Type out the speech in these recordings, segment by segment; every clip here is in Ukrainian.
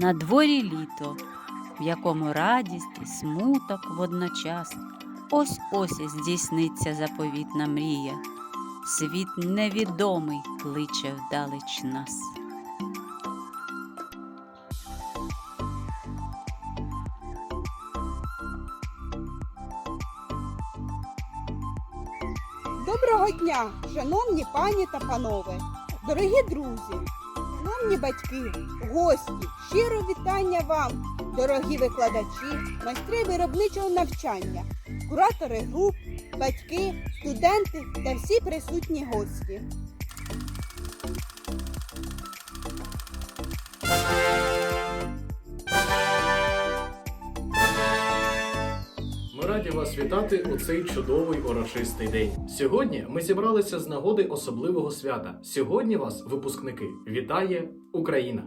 На дворі літо, в якому радість і смуток водночас. Ось ось здійсниться заповітна мрія. Світ невідомий кличе вдалеч нас. Доброго дня, шановні пані та панове, дорогі друзі, шановні батьки, гості, щиро вітання вам, дорогі викладачі, майстри виробничого навчання, куратори груп, батьки, студенти та всі присутні гості. Раді вас вітати у цей чудовий урочистий день. Сьогодні ми зібралися з нагоди особливого свята. Сьогодні вас, випускники, вітає Україна.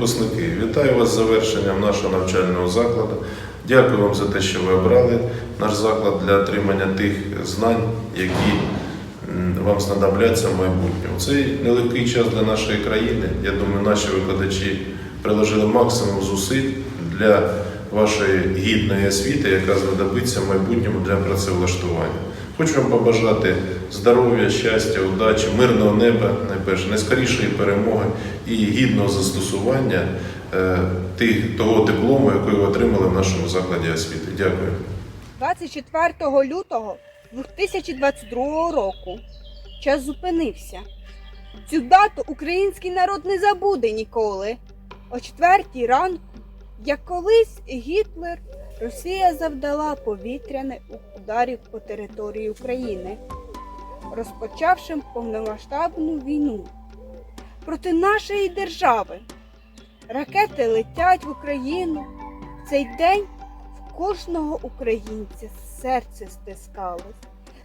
Випускники, вітаю вас з завершенням нашого навчального закладу. Дякую вам за те, що ви обрали наш заклад для отримання тих знань, які вам знадобляться в майбутньому. Цей нелегкий час для нашої країни. Я думаю, наші викладачі приложили максимум зусиль для вашої гідної освіти, яка знадобиться в майбутньому для працевлаштування. Хочу вам побажати здоров'я, щастя, удачі, мирного неба, найперше, найскорішої перемоги і гідного застосування е, того диплому, який ви отримали в нашому закладі освіти. Дякую. 24 лютого 2022 року час зупинився. Цю дату український народ не забуде ніколи. О четвертій ранку, як колись Гітлер, Росія завдала повітряних ударів по території України, розпочавши повномасштабну війну проти нашої держави. Ракети летять в Україну. В цей день в кожного українця серце стискалось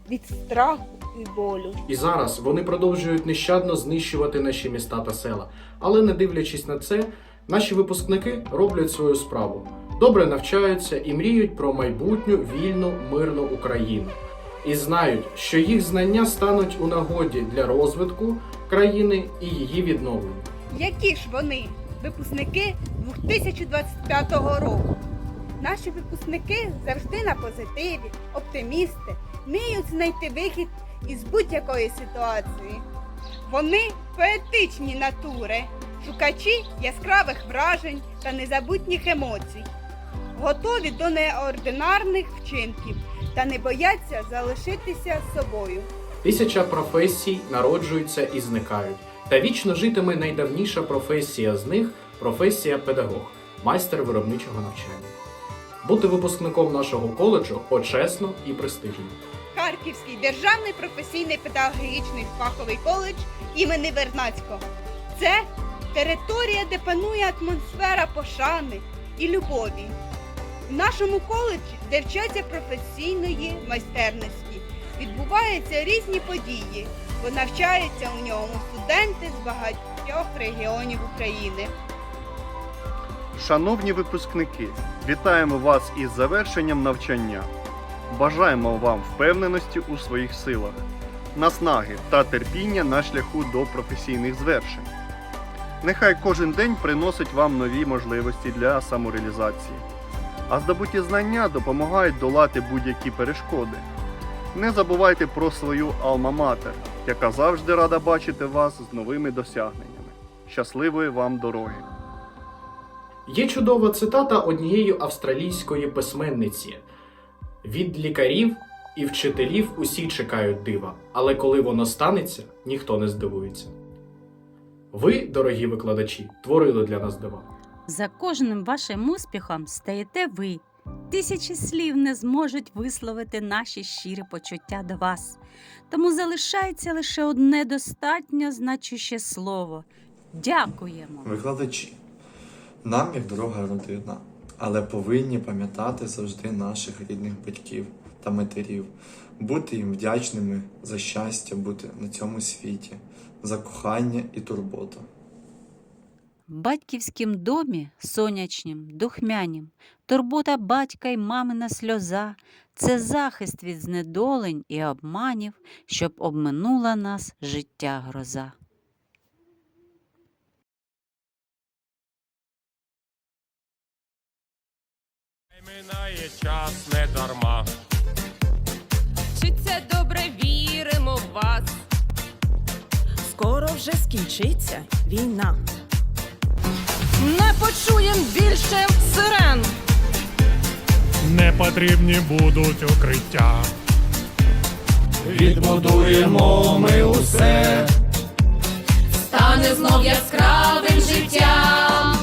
від страху і болю. І зараз вони продовжують нещадно знищувати наші міста та села. Але не дивлячись на це, наші випускники роблять свою справу, добре навчаються і мріють про майбутню вільну мирну Україну. І знають, що їх знання стануть у нагоді для розвитку країни і її відновлення. Які ж вони, випускники 2025 року? Наші випускники завжди на позитиві, оптимісти, вміють знайти вихід із будь-якої ситуації. Вони поетичні натури, шукачі яскравих вражень та незабутніх емоцій, готові до неординарних вчинків та не бояться залишитися собою. Тисяча професій народжуються і зникають. Та вічно житиме найдавніша професія з них професія педагог, майстер виробничого навчання. Бути випускником нашого коледжу почесно і престижно. Харківський державний професійний педагогічний фаховий коледж імені Вернацького. Це територія, де панує атмосфера пошани і любові. В нашому коледжі, де вчаться професійної майстерності, відбуваються різні події, бо навчаються у ньому студенти з багатьох регіонів України. Шановні випускники, вітаємо вас із завершенням навчання. Бажаємо вам впевненості у своїх силах, наснаги та терпіння на шляху до професійних звершень. Нехай кожен день приносить вам нові можливості для самореалізації, а здобуті знання допомагають долати будь-які перешкоди. Не забувайте про свою алма-матер, яка завжди рада бачити вас з новими досягненнями. Щасливої вам дороги! Є чудова цитата однієї австралійської письменниці: від лікарів і вчителів усі чекають дива, але коли воно станеться, ніхто не здивується. Ви, дорогі викладачі, творили для нас дива. За кожним вашим успіхом стаєте ви. Тисячі слів не зможуть висловити наші щирі почуття до вас. Тому залишається лише одне достатньо значуще слово. Дякуємо. Викладачі. Нам як дорога родина, але повинні пам'ятати завжди наших рідних батьків та матерів, бути їм вдячними за щастя бути на цьому світі, за кохання і турботу. В батьківськім домі сонячнім, духмянім, турбота батька й мамина сльоза це захист від знедолень і обманів, щоб обминула нас життя гроза. Минає час не дарма. Чи це добре віримо в вас? Скоро вже скінчиться війна. Не почуєм більше сирен. Не потрібні будуть укриття. Відбудуємо ми усе. Стане знов яскравим життям.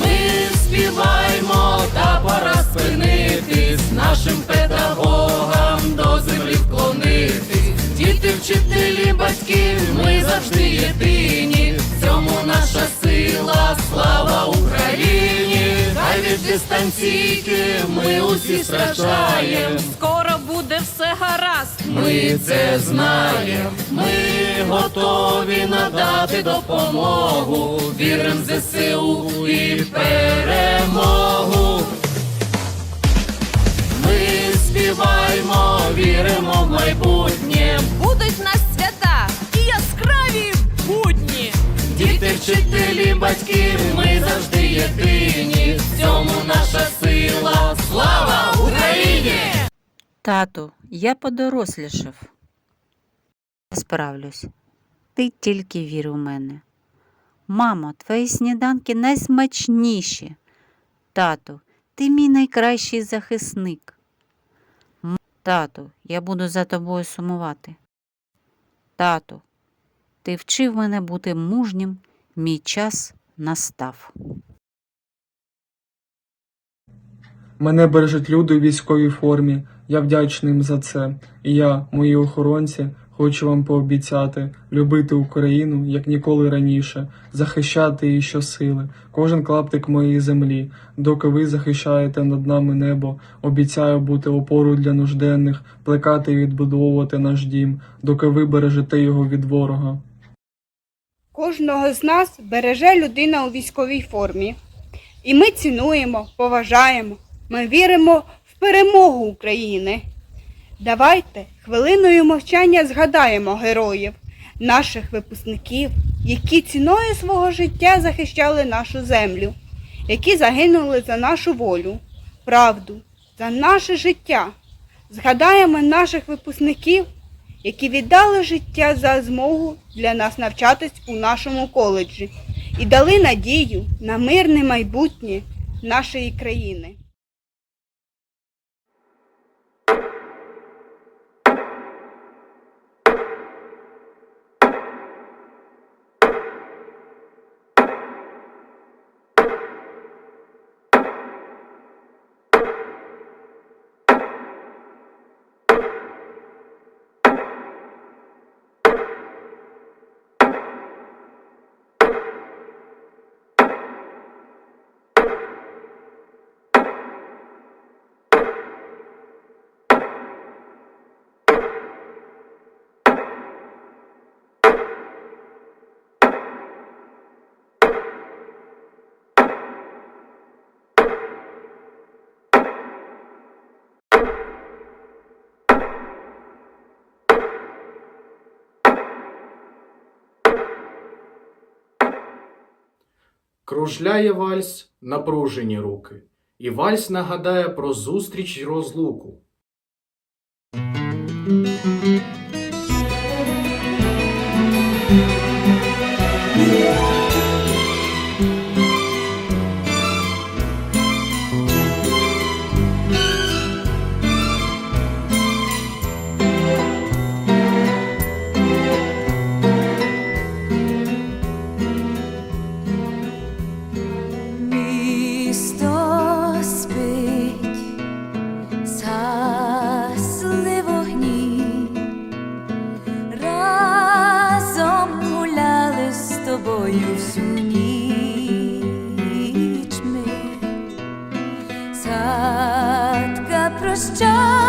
Ми співаємо та пора спинитись, нашим педагогам до землі вклонитись. Діти, вчителі, батьки, ми завжди від ми усі страждаєм. Скоро буде все гаразд. Ми це знаємо. Ми готові надати допомогу. Вірим ЗСУ і перемогу. Ми співаємо, вчителі, батьки, ми завжди єдині. В цьому наша сила. Слава Україні! Тату, я подорослішав. Справлюсь. Ти тільки вір у мене. Мамо, твої сніданки найсмачніші. Тату, ти мій найкращий захисник. Тату, я буду за тобою сумувати. Тату, ти вчив мене бути мужнім, мій час настав. Мене бережуть люди у військовій формі. Я вдячний їм за це. І я, мої охоронці, хочу вам пообіцяти любити Україну як ніколи раніше, захищати її щосили, кожен клаптик моєї землі. Доки ви захищаєте над нами небо, обіцяю бути опорою для нужденних, плекати і відбудовувати наш дім, доки ви бережете його від ворога. Кожного з нас береже людина у військовій формі. І ми цінуємо, поважаємо, ми віримо в перемогу України. Давайте хвилиною мовчання згадаємо героїв, наших випускників, які ціною свого життя захищали нашу землю, які загинули за нашу волю, правду, за наше життя. Згадаємо наших випускників, які віддали життя за змогу для нас навчатись у нашому коледжі і дали надію на мирне майбутнє нашої країни. Кружляє вальс, напружені руки, і вальс нагадає про зустріч й розлуку. just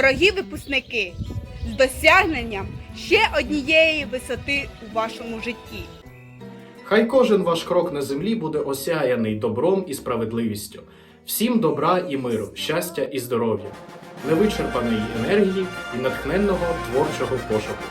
дорогі випускники, з досягненням ще однієї висоти у вашому житті. Хай кожен ваш крок на землі буде осяяний добром і справедливістю. Всім добра і миру, щастя і здоров'я, невичерпаної енергії і натхненного творчого пошуку.